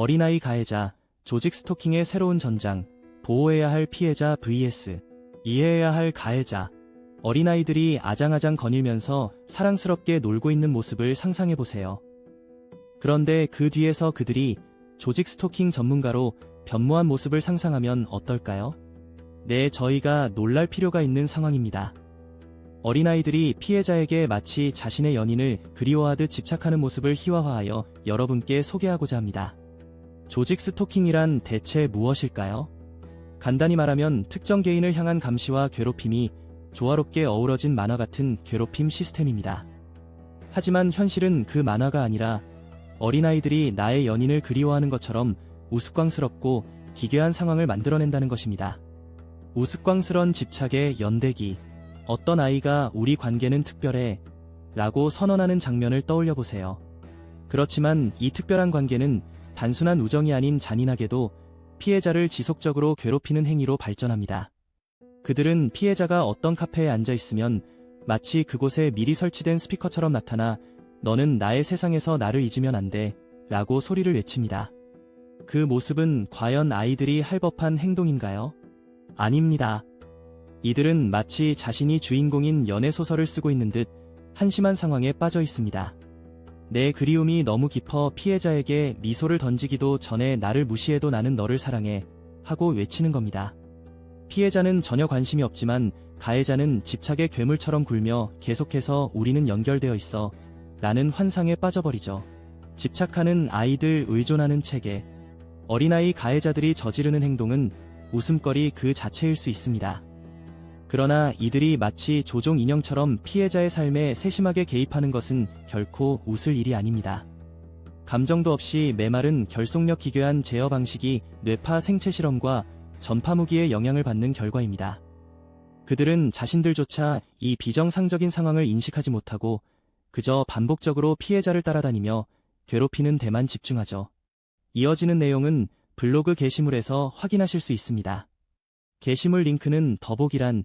어린아이 가해자, 조직 스토킹의 새로운 전장, 보호해야 할 피해자 vs 이해해야 할 가해자. 어린아이들이 아장아장 거닐면서 사랑스럽게 놀고 있는 모습을 상상해보세요. 그런데 그 뒤에서 그들이 조직 스토킹 전문가로 변모한 모습을 상상하면 어떨까요? 네, 저희가 놀랄 필요가 있는 상황입니다. 어린아이들이 피해자에게 마치 자신의 연인을 그리워하듯 집착하는 모습을 희화화하여 여러분께 소개하고자 합니다. 조직 스토킹이란 대체 무엇일까요? 간단히 말하면 특정 개인을 향한 감시와 괴롭힘이 조화롭게 어우러진 만화 같은 괴롭힘 시스템입니다. 하지만 현실은 그 만화가 아니라 어린아이들이 나의 연인을 그리워하는 것처럼 우스꽝스럽고 기괴한 상황을 만들어낸다는 것입니다. 우스꽝스런 집착의 연대기. 어떤 아이가 우리 관계는 특별해 라고 선언하는 장면을 떠올려 보세요. 그렇지만 이 특별한 관계는 단순한 우정이 아닌 잔인하게도 피해자를 지속적으로 괴롭히는 행위로 발전합니다. 그들은 피해자가 어떤 카페에 앉아 있으면 마치 그곳에 미리 설치된 스피커처럼 나타나 너는 나의 세상에서 나를 잊으면 안 돼. 라고 소리를 외칩니다. 그 모습은 과연 아이들이 할 법한 행동인가요? 아닙니다. 이들은 마치 자신이 주인공인 연애소설을 쓰고 있는 듯 한심한 상황에 빠져 있습니다. 내 그리움이 너무 깊어 피해자에게 미소를 던지기도 전에 나를 무시해도 나는 너를 사랑해 하고 외치는 겁니다. 피해자는 전혀 관심이 없지만 가해자는 집착의 괴물처럼 굴며 계속해서 우리는 연결되어 있어 라는 환상에 빠져버리죠. 집착하는 아이들 의존하는 체계. 어린아이 가해자들이 저지르는 행동은 웃음거리 그 자체일 수 있습니다. 그러나 이들이 마치 조종 인형처럼 피해자의 삶에 세심하게 개입하는 것은 결코 웃을 일이 아닙니다. 감정도 없이 메마른 결속력 기괴한 제어 방식이 뇌파 생체 실험과 전파 무기의 영향을 받는 결과입니다. 그들은 자신들조차 이 비정상적인 상황을 인식하지 못하고 그저 반복적으로 피해자를 따라다니며 괴롭히는 데만 집중하죠. 이어지는 내용은 블로그 게시물에서 확인하실 수 있습니다. 게시물 링크는 더보기란